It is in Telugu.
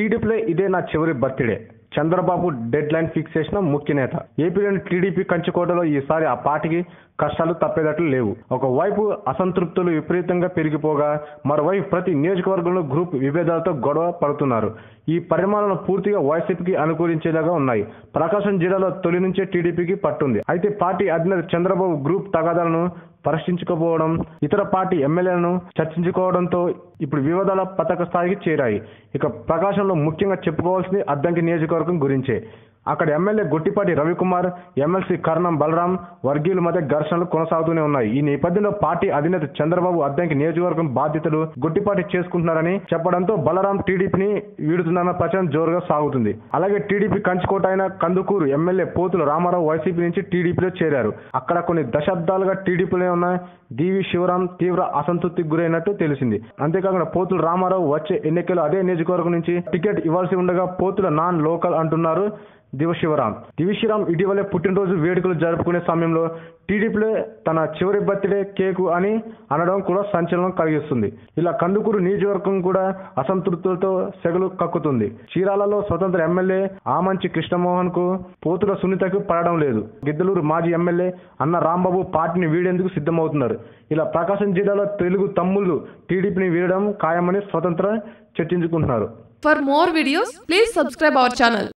టీడీపీలో ఇదే నా చివరి birthday. Chandrababu deadline fix చేసిన ముఖ్య నేత. ఏపీలోని టీడీపీ కంచుకోటలో ఈసారి ఆ పార్టీకి కష్టాలు తప్పేటట్లు లేవు. ఒకవైపు అసంతృప్తులు విపరీతంగా పెరిగిపోగా మరోవైపు ప్రతి నియోజకవర్గంలో గ్రూప్ విభేదాలతో గొడవ పడుతున్నారు. ఈ పరిణామాలను పూర్తిగా వైసీపీకి అనుకూలించేలాగా ఉన్నాయి. ప్రకాశం జిల్లాలో తొలి నుంచే టీడీపీకి పట్టుంది. అయితే పార్టీ అధినేత చంద్రబాబు గ్రూప్ తగాదాలను పరిష్కరించుకోపోవడం ఇతర పార్టీ ఎమ్మెల్యేలను చర్చించుకోవడంతో ఇప్పుడు వివాదాల పతక స్థాయికి చేరాయి. ఇక ప్రకాశంలో ముఖ్యంగా చెప్పుకోవాల్సింది అద్దంకి నియోజకవర్గం గురించే. అక్కడ ఎమ్మెల్యే గుట్టిపాటి రవికుమార్ ఎమ్మెల్సీ కర్ణం బలరాం వర్గీయుల మధ్య ఘర్షణలు కొనసాగుతూనే ఉన్నాయి. ఈ నేపథ్యంలో పార్టీ అధినేత చంద్రబాబు అద్దంకి నియోజకవర్గం బాధ్యతలు గుట్టిపాటి చేసుకుంటున్నారని చెప్పడంతో బలరాం టీడీపీని వీడుతుందన్న ప్రచారం జోరుగా సాగుతుంది. అలాగే టీడీపీ కంచుకోట అయిన కందుకూరు ఎమ్మెల్యే పోతుల రామారావు వైసీపీ నుంచి టీడీపీలో చేరారు. అక్కడ కొన్ని దశాబ్దాలుగా టీడీపీలో ఉన్న డివి శివరాం తీవ్ర అసంతృప్తికి గురైనట్టు తెలిసింది. అంతేకాకుండా పోతుల రామారావు వచ్చే ఎన్నికల్లో అదే నియోజకవర్గం నుంచి టికెట్ ఇవ్వాల్సి ఉండగా పోతుల నాన్ లోకల్ అంటున్నారు. దివశివరాం. దివశివరాం ఇటీవలే పుట్టినరోజు వేడుకలు జరుపుకునే సమయంలో టీడీపీలో తన చివరి బర్త్డే కేకు అని అనడం కూడా సంచలనం కలిగిస్తుంది. ఇలా కందుకూరు నియోజకవర్గం కూడా అసంతృప్తులతో సెగలు కక్కుతుంది. చీరాలలో స్వతంత్ర ఎమ్మెల్యే ఆమంచి కృష్ణమోహన్కు పోతుల సునీతకు పడడం లేదు. గిద్దలూరు మాజీ ఎమ్మెల్యే అన్న రాంబాబు పార్టీని వీడేందుకు సిద్ధమవుతున్నారు? ఇలా ప్రకాశం జిల్లాలో తెలుగు తమ్ముళ్ళు టీడీపీని వీడడం ఖాయమని స్వతంత్ర చర్చించుకుంటున్నారు. For more videos please subscribe our channel